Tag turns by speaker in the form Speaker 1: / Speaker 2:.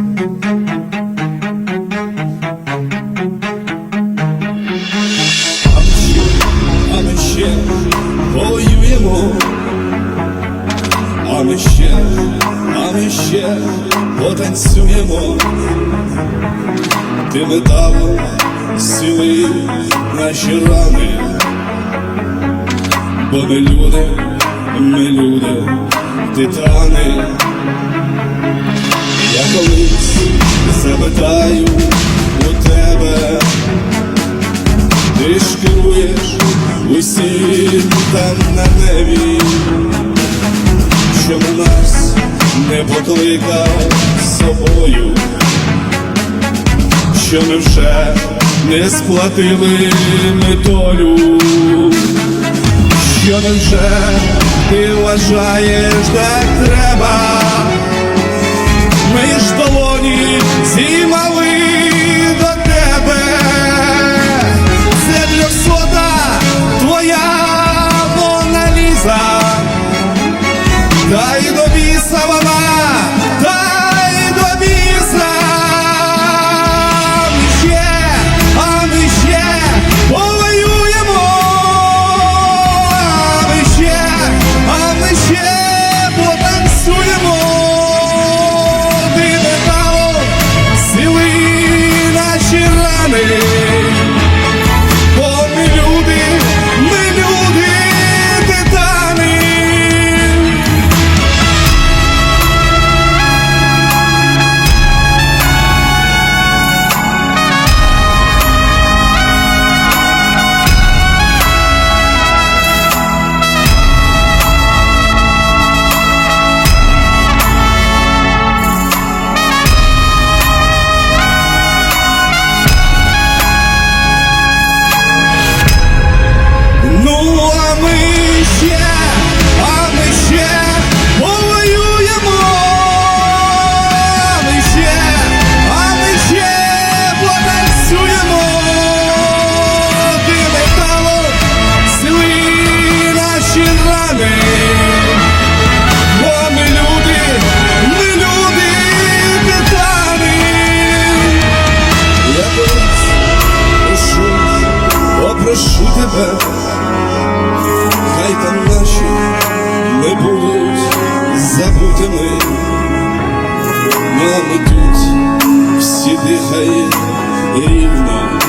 Speaker 1: А ще, воюємо, а ще, а ми ще потанцюємо, ти металом сіли наші рани, бо ми люди, ми люди, титани. Колись запитаю у тебе. Ти ж керуєш усім там на небі, чому нас не покликав з собою, що ми вже не сплатили ми що ми вже ти вважаєш так треба, не будуть забутими, нам тут всі дихає рівно,